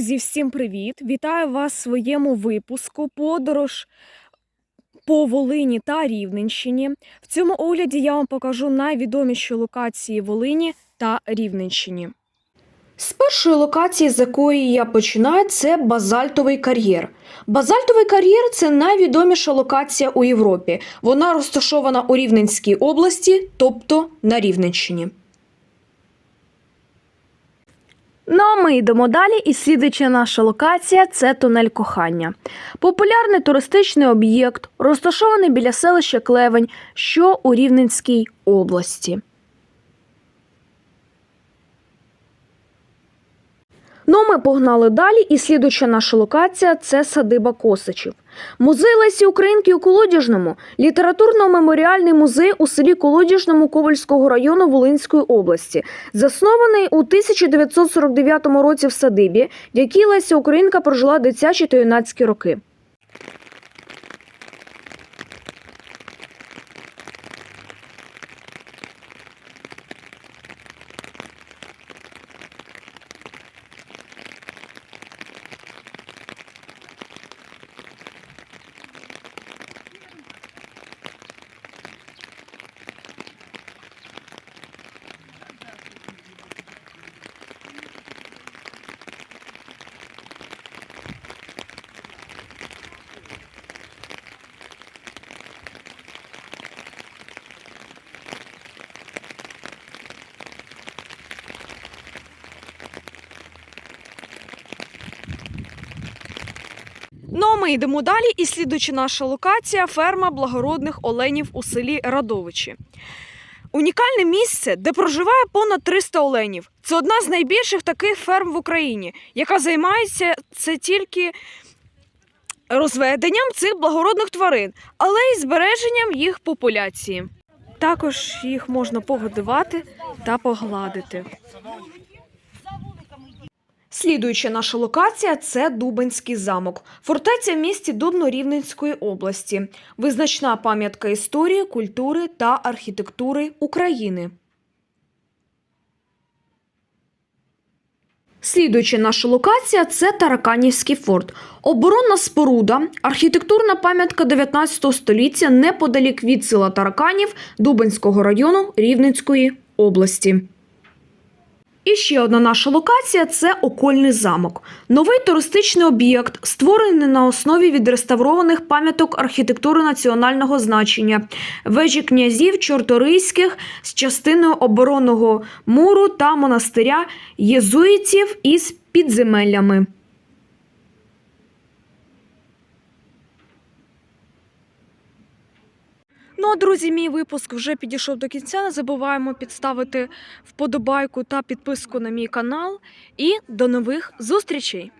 Друзі, всім привіт! Вітаю вас в своєму випуску Подорож по Волині та Рівненщині. В цьому огляді я вам покажу найвідоміші локації Волині та Рівненщині. З першої локації, з якої я починаю, це базальтовий кар'єр. Базальтовий кар'єр це найвідоміша локація у Європі. Вона розташована у Рівненській області, тобто на Рівненщині. Ну а ми йдемо далі, і слідуюча наша локація це тунель кохання. Популярний туристичний об'єкт, розташований біля селища Клевень, що у Рівненській області. Ну, ми погнали далі, і слідуча наша локація це садиба Косачів. Музей Лесі Українки у Колодяжному літературно-меморіальний музей у селі Колодяжному Ковальського району Волинської області, заснований у 1949 році в садибі, в якій Леся Українка прожила дитячі та юнацькі роки. Ну, а ми йдемо далі, і слідуюча наша локація ферма благородних оленів у селі Радовичі. Унікальне місце, де проживає понад 300 оленів. Це одна з найбільших таких ферм в Україні, яка займається це тільки розведенням цих благородних тварин, але й збереженням їх популяції. Також їх можна погодувати та погладити. Слідуюча наша локація це Дубенський замок, фортеця в місті Дубно Рівненської області, визначна пам'ятка історії, культури та архітектури України. Слідуюча наша локація це Тараканівський форт. Оборонна споруда, архітектурна пам'ятка 19 століття неподалік від села Тараканів Дубенського району Рівненської області. І ще одна наша локація це Окольний замок. Новий туристичний об'єкт, створений на основі відреставрованих пам'яток архітектури національного значення, вежі князів чорторийських з частиною оборонного муру та монастиря єзуїтів із підземеллями. Ну, а, друзі, мій випуск вже підійшов до кінця. Не забуваємо підставити вподобайку та підписку на мій канал. І до нових зустрічей!